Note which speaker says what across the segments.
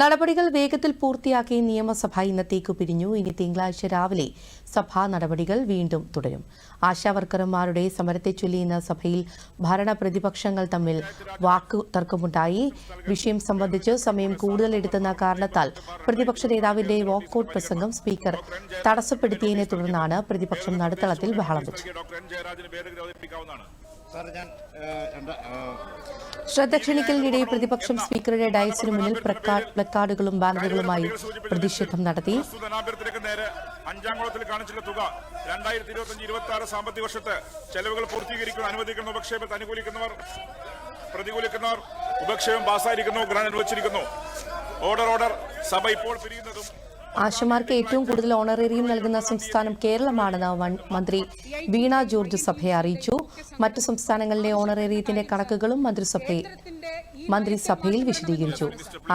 Speaker 1: നടപടികൾ വേഗത്തിൽ പൂർത്തിയാക്കി നിയമസഭ ഇന്നത്തേക്ക് പിരിഞ്ഞു. ഇനി തിങ്കളാഴ്ച രാവിലെ സഭാ നടപടികൾ വീണ്ടും തുടരും. ആശാവർക്കർമാരുടെ സമരത്തെ ചൊല്ലി സഭയിൽ ഭരണ പ്രതിപക്ഷങ്ങൾ തമ്മിൽ വാക്കു തർക്കമുണ്ടായി. വിഷയം സംബന്ധിച്ച് സമയം കൂടുതൽ എടുത്തെന്ന കാരണത്താൽ പ്രതിപക്ഷ നേതാവിന്റെ വാക്കൌട്ട് പ്രസംഗം സ്പീക്കർ തടസ്സപ്പെടുത്തിയതിനെ തുടർന്നാണ് പ്രതിപക്ഷം നടുത്തളത്തിൽ ബഹളം വെച്ചത്. ശ്രദ്ധ ക്ഷണിക്കലിനിടെ പ്രതിപക്ഷം സ്പീക്കറുടെ ഡയസിനു മുന്നിൽ പ്ലക്കാ- പ്ലക്കാർഡുകളും ബാനറുകളുമായി പ്രതിഷേധം നടത്തി.
Speaker 2: നേരെ അഞ്ചാം കുളത്തിൽ കാണിച്ചുള്ള തുക. രണ്ടായിരത്തി ഇരുപത്തി അഞ്ച് ഇരുപത്തി ആറ് സാമ്പത്തിക വർഷത്തെ ചെലവുകൾ പൂർത്തീകരിക്കുന്ന അനുവദിക്കുന്ന ഉപക്ഷേപത്തെ അനുകൂലിക്കുന്നവർ പ്രതികൂലിക്കുന്നവർ ഉപക്ഷേപം പാസ്സായിരിക്കുന്നു ഗ്രാന്റ് അനുവദിച്ചിരിക്കുന്നു ഓർഡർ ഓർഡർ സഭ ഇപ്പോൾ പിരിയുന്നതും
Speaker 1: ആശമാർക്ക് ഏറ്റവും കൂടുതൽ ഓണറേറിയം നൽകുന്ന സംസ്ഥാനം കേരളമാണെന്ന് മന്ത്രി വീണ ജോർജ് സഭയെ അറിയിച്ചു. മറ്റു സംസ്ഥാനങ്ങളിലെ ഓണറേറിയത്തിന്റെ കണക്കുകളും മന്ത്രിസഭയെ മന്ത്രിസഭയിൽ വിശദീകരിച്ചു.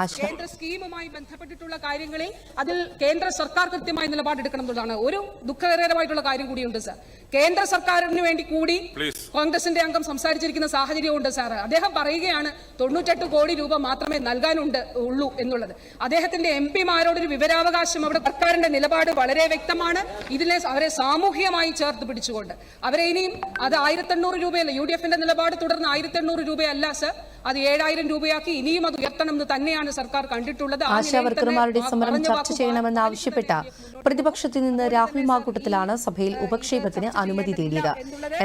Speaker 1: ആശ
Speaker 3: കേന്ദ്ര സ്കീമുമായി ബന്ധപ്പെട്ടിട്ടുള്ള കാര്യങ്ങളിൽ അതിൽ കേന്ദ്ര സർക്കാർ കൃത്യമായി നിലപാടെടുക്കണം എന്നുള്ളതാണ് ഒരു ദുഃഖകരമായിട്ടുള്ള കാര്യം കൂടിയുണ്ട് സർ. കേന്ദ്ര സർക്കാരിന് വേണ്ടി കൂടി കോൺഗ്രസിന്റെ അംഗം സംസാരിച്ചിരിക്കുന്ന സാഹചര്യമുണ്ട് സാർ. അദ്ദേഹം പറയുകയാണ് തൊണ്ണൂറ്റെട്ട് കോടി രൂപ മാത്രമേ നൽകാനുണ്ട് ഉള്ളൂ എന്നുള്ളത്. അദ്ദേഹത്തിന്റെ എം പിമാരോടൊരു വിവരാവകാശം അവിടെ സർക്കാരിന്റെ നിലപാട് വളരെ വ്യക്തമാണ്. ഇതിനെ അവരെ സാമൂഹികമായി ചേർത്ത് പിടിച്ചുകൊണ്ട്. അവരെ ഇനിയും അത് ആയിരത്തെണ്ണൂറ് രൂപയല്ല യു ഡി എഫിന്റെ നിലപാട് തുടർന്ന് ആയിരത്തെണ്ണൂറ് രൂപയല്ല സർ. അത് ഏഴായിരം രൂപയാക്കി ഇനിയും അത് ഉയർത്തണം എന്ന് തന്നെയാണ് സർക്കാർ കണ്ടിട്ടുള്ളത്.
Speaker 1: ആശാവർക്കർമാരുടെ സമരം ചർച്ച
Speaker 3: ചെയ്യണമെന്ന്
Speaker 1: ആവശ്യപ്പെട്ട പ്രതിപക്ഷത്തിൽ നിന്ന് രാഹുൽ മാക്കൂട്ടത്തിലാണ് സഭയിൽ ഉപക്ഷേപത്തിന് അനുമതി തേടിയത്.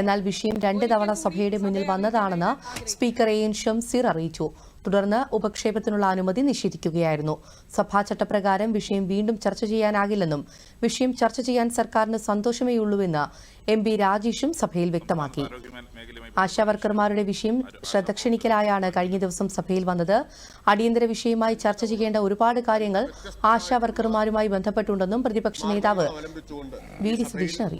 Speaker 1: എന്നാൽ വിഷയം രണ്ട് തവണ സഭയുടെ മുന്നിൽ വന്നതാണെന്ന് സ്പീക്കർ എ എൻ ഷംസീർ അറിയിച്ചു. തുടർന്ന് ഉപക്ഷേപത്തിനുള്ള അനുമതി നിഷേധിക്കുകയായിരുന്നു. സഭാ ചട്ടപ്രകാരം വിഷയം വീണ്ടും ചർച്ച ചെയ്യാനാകില്ലെന്നും വിഷയം ചർച്ച ചെയ്യാൻ സർക്കാരിന് സന്തോഷമേയുള്ളൂവെന്ന് എം പി രാജേഷും സഭയിൽ വ്യക്തമാക്കി. ആശാവർക്കർമാരുടെ വിഷയം ശ്രദ്ധ ക്ഷണിക്കലായാണ് കഴിഞ്ഞ ദിവസം സഭയിൽ വന്നത്. അടിയന്തര വിഷയമായി ചർച്ച ചെയ്യേണ്ട ഒരുപാട് കാര്യങ്ങൾ ആശാവർക്കർമാരുമായി ബന്ധപ്പെട്ടുണ്ടെന്നും പ്രതിപക്ഷ നേതാവ് വി ഡി അറിയിച്ചു.